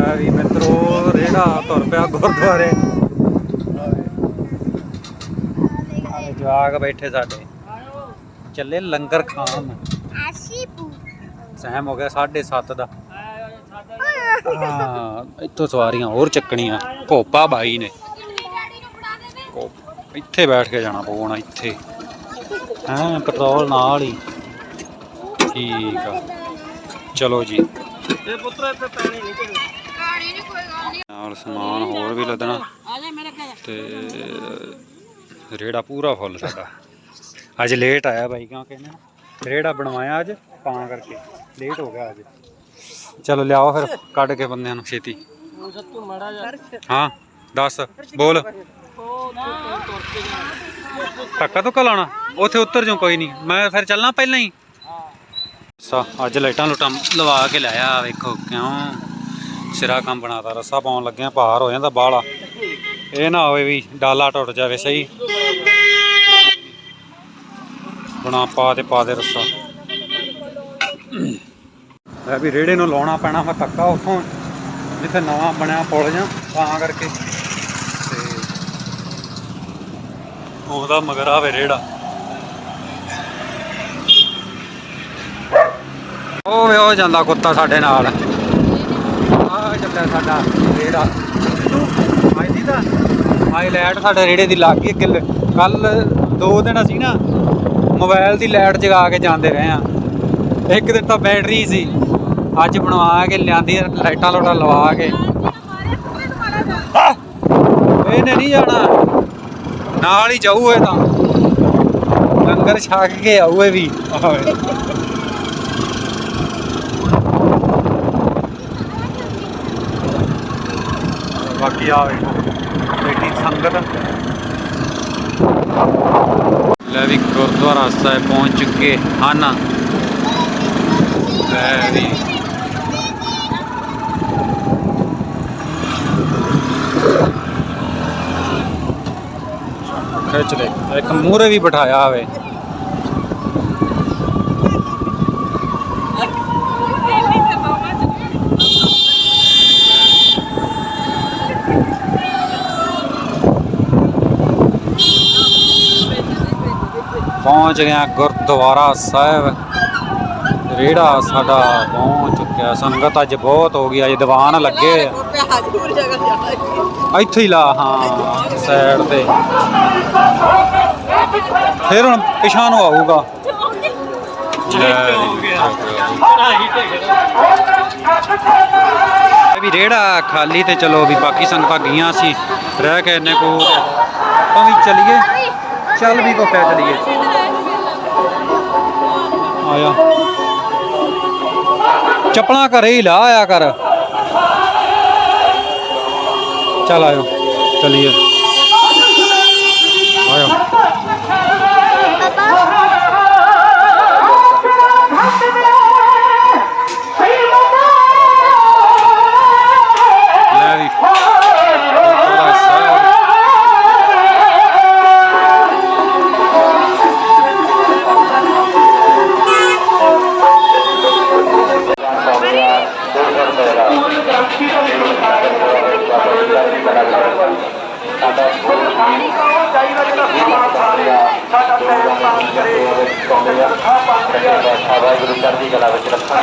ਲੈ ਵੀ ਮਿੱਤਰੋ, ਰੇੜਾ ਤੁਰ ਪਿਆ ਗੁਰਦੁਆਰੇ। ਆਹ ਬੈਠੇ ਸਾਡੇ। ਚੱਲੇ ਲੰਗਰ ਖਾਣ। ਸਹਿਮ ਹੋ ਗਿਆ 7:30 ਦਾ। ਹਾਂ, ਇੱਥੋਂ ਸਵਾਰੀਆਂ ਹੋਰ ਚੱਕਣੀਆਂ। ਭੋਪਾ ਬਾਈ ਨੇ। ਇੱਥੇ ਬੈਠ ਕੇ ਜਾਣਾ ਪਊਣਾ ਇੱਥੇ। ਹਾਂ, ਪੈਟਰੋਲ ਨਾਲ ਹੀ। ਠੀਕ ਆ। ਚਲੋ ਜੀ। ਇਹ ਪੁੱਤਰ, ਇੱਥੇ ਪਾਣੀ ਨਹੀਂ ਕੋਈ ਕਹਾਣੀ ਨਹੀਂ ਕੋਈ ਗੱਲ ਨਹੀਂ ਨਾਲ ਸਮਾਨ ਹੋਰ ਵੀ ਲੱਦਣਾ। ਆ ਜਾ ਮੇਰੇ ਕੋਲ ਤੇ ਰੇੜਾ ਪੂਰਾ ਫੁੱਲ ਸਾਡਾ। ਅੱਜ ਲੇਟ ਆਇਆ ਬਾਈ ਕਿਉਂਕਿ ਨਾ? ਰੇੜਾ ਬਣਵਾਇਆ ਅੱਜ ਤਾਂ ਕਰਕੇ। ਲੇਟ ਹੋ ਗਿਆ ਅੱਜ। ਚਲੋ ਲਿਆਓ ਫਿਰ ਕੱਢ ਕੇ ਬੰਦਿਆਂ ਨੂੰ ਛੇਤੀ। ਹਾਂ ਦੱਸ ਬੋਲ ਉਹ ਨਾ ਤੁਰ ਕੇ ਜਾ ਧੱਕਾ ਧੁੱਕਾ ਲਾਉਣਾ? ਉੱਥੇ ਉੱਤਰ ਜਾਓ ਕੋਈ ਨਹੀਂ ਮੈਂ ਫਿਰ ਚੱਲਣਾ ਪਹਿਲਾਂ ਹੀ। ਸਾ ਅੱਜ ਲਾਈਟਾਂ ਲੁਟਾਂ ਲਵਾ ਕੇ ਲਾਇਆ ਵੇਖੋ ਕਿਉਂ। ਸਿਰਾ ਕੰਮ ਬਣਾਤਾ ਰੱਸਾ ਪਾਉਣ ਲੱਗਿਆ ਭਾਰ ਹੋ ਜਾਂਦਾ ਬਾਹਲਾ। ਇਹ ਨਾ ਹੋਵੇ ਵੀ ਡਾਲਾ ਟੁੱਟ ਜਾਵੇ ਸਹੀ। ਬਣਾ ਪਾ ਤੇ ਪਾ ਦੇ ਰੱਸਾ। ਮੈਂ ਵੀ ਰੇੜੇ ਨੂੰ ਲਾਉਣਾ ਪੈਣਾ ਮੈਂ ਧੱਕਾ ਉੱਥੋਂ, ਜਿੱਥੇ ਨਵਾਂ ਬਣਿਆ ਪੁਲ ਜਾਂ ਤਾਂ ਕਰਕੇ। ਤੇ ਉਹਦਾ ਮਗਰ ਆਵੇ ਰੇੜਾ। ਉਹ ਵੇ ਉਹ ਜਾਂਦਾ ਕੁੱਤਾ ਸਾਡੇ ਨਾਲ। ਆ ਚੱਲਿਆ ਸਾਡਾ ਰੇੜਾ। ਆਈ ਦੀ। ਆਈ ਲਾਈਟ ਸਾਡੇ ਰੇੜੇ ਦੀ ਲੱਗ ਗਈ ਕਿੱਲ। ਕੱਲ ਦੋ ਦਿਨ ਅਸੀਂ ਨਾ ਮੋਬਾਈਲ ਦੀ ਲਾਈਟ ਜਗਾ ਕੇ ਜਾਂਦੇ ਰਹੇ ਆ ਇੱਕ ਦਿਨ ਤਾਂ ਬੈਟਰੀ ਸੀ। ਅੱਜ ਬਣਵਾ ਕੇ ਲਿਆਂਦੀ ਲਾਈਟਾਂ ਲੋਟਾਂ ਲਵਾ ਕੇ। ਇਹਨੇ ਨਹੀਂ ਜਾਣਾ। ਨਾਲ ਹੀ ਜਾਊ ਇਹ ਤਾਂ। ਲੰਗਰ ਛਕ ਕੇ ਆਊ ਇਹ ਵੀ। ਆਵੇ ਬਾਕੀ ਆਵੇ ਬੇਟੀ ਸੰਗਤ ਲੈ ਵੀ ਗੁਰਦੁਆਰਾ ਸਾਹਿਬ ਪਹੁੰਚ ਚੁੱਕੇ ਹਨ ਲੈ ਵੀ ਖਿੱਚ ਲੈ ਇੱਕ ਮੂਹਰੇ ਵੀ ਬਿਠਾਇਆ ਹੋਵੇ ਪਹੁੰਚ ਗਿਆ ਗੁਰਦੁਆਰਾ ਸਾਹਿਬ। ਰੇੜਾ ਸਾਡਾ ਪਹੁੰਚ ਚੁੱਕਿਆ। ਸੰਗਤ ਅੱਜ ਬਹੁਤ ਹੋ ਗਈ ਅੱਜ ਦੀਵਾਨ ਲੱਗੇ ਆ। ਇੱਥੇ ਹੀ ਲਾ ਹਾਂ ਸਾਈਡ ਤੇ। ਫਿਰ ਹੁਣ ਪਿਛਾਂ ਨੂੰ ਆਊਗਾ। ਵੀ ਰੇੜਾ ਖਾਲੀ ਤੇ ਚਲੋ ਵੀ ਬਾਕੀ ਸੰਗਤਾਂ ਗਈਆਂ ਸੀ ਰਹਿ ਕੇ ਇੰਨੇ ਕੋ ਆਪਾਂ ਵੀ ਚਲੀਏ। ਚੱਲ ਵੀ ਕੋ ਪੈ ਚਲੀਏ। ਆਇਆ। ਚੱਪਲਾਂ ਘਰੇ ਹੀ ਲਾ ਆਇਆ ਕਰ। ਚੱਲ ਆਇਓ, ਚਲੀਏ। ਵਾਹਿਗੁਰੂ ਚੜ੍ਹਦੀ ਕਲਾ ਵਿੱਚ ਰੱਖਾ।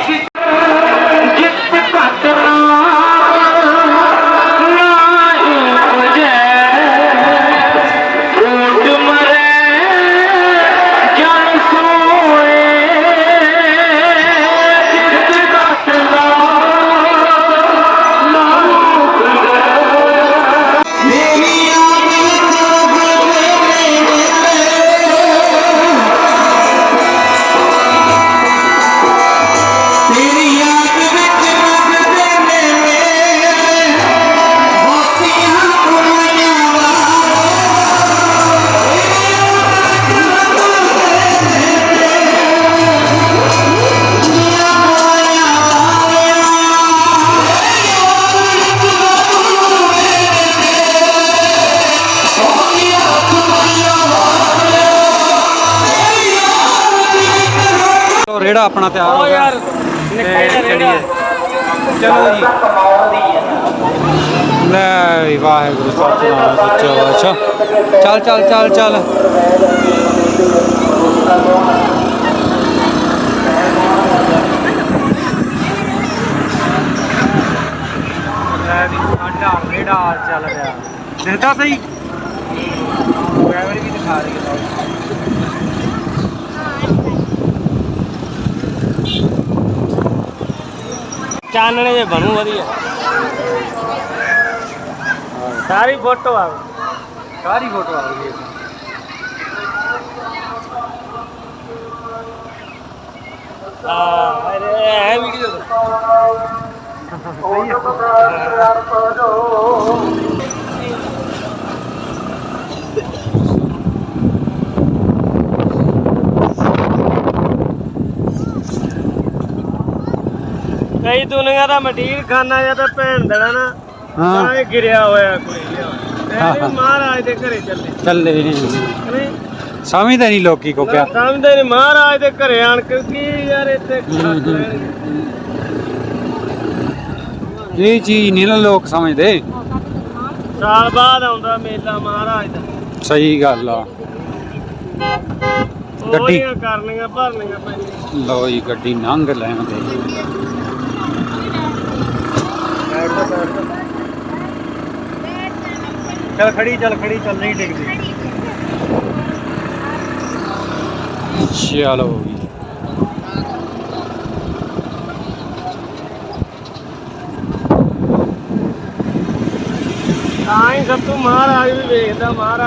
ਚਲੋ ਰੇੜਾ ਆਪਣਾ ਤਿਆਰ ਹੋ ਗਿਆ। ਰੇੜਾ। ਚਲੋ ਜੀ। ਲੈ ਵੀ ਵਾਹਿਗੁਰੂ ਸਤਨਾਮ ਸੱਚਾ ਪਾਤਸ਼ਾਹ ਚੱਲ ਚੱਲ ਚੱਲ ਚੱਲ। ਲੈ ਵੀ ਸਾਡਾ ਰੇੜਾ ਚੱਲ ਰਿਹਾ ਦਿਖਦਾ ਸਹੀ? ਡਰਾਈਵਰ ਵੀ ਦਿਖਾ ਰਹੀ ਚਾਨਣੇ ਜੇ ਬਣੂ ਵਧੀਆ। ਸਾਰੀ ਫੋਟੋ ਆ ਸਾਰੀ ਫੋਟੋ ਆ ਗਈ। ਹਾਂ ਅਰੇ ਇਹ ਵੀਡੀਓ ਕਈ ਦੁਨੀਆ ਦਾ ਮਟੀਰ ਖਾਨਾ ਜਾਂ ਤਾਂ ਭੈਣ ਦੇਣਾ ਨਾ ਹਾਂ। ਤਾਂ ਇਹ ਗਿਰਿਆ ਹੋਇਆ ਕੋਈ। ਇਹ ਹਾਂ। ਮਹਾਰਾਜ ਦੇ ਘਰੇ ਚੱਲੇ। ਚੱਲੇ ਨਹੀਂ। ਸਮਝਦੇ ਨਹੀਂ ਲੋਕੀ ਕੋ ਪਿਆ ਸਮਝਦੇ ਨਹੀਂ। ਮਹਾਰਾਜ ਦੇ ਘਰੇ ਆਣ ਕੇ ਕੀ ਯਾਰ ਇੱਥੇ ਹੂੰ, ਹੂੰ। ਇਹ ਚੀਜ਼ ਨਹੀਂ ਨਾ ਲੋਕ ਸਮਝਦੇ। ਸਾਲ ਬਾਅਦ ਆਉਂਦਾ ਮੇਲਾ ਮਹਾਰਾਜ ਦਾ। ਸਹੀ ਗੱਲ ਆ। ਗੱਡੀ। ਉਹਦੀਆਂ ਕਰਨੀਆਂ ਭਰਨੀਆਂ ਪੈਂਦੀਆਂ। ਲੋ ਜੀ ਗੱਡੀ ਲੰਘ ਲੈਂਦੇ ਚੱਲ ਖੜੀ ਚੱਲ ਖੜੀ ਚੱਲ ਨਹੀਂ ਡਿੱਗਦੀ। ਚਲੋ ਜੀ ਤਾਂ ਹੀ ਸਭ ਤੋਂ ਮਹਾਰਾਜ ਵੀ ਵੇਖਦਾ ਮਹਾਰਾਜ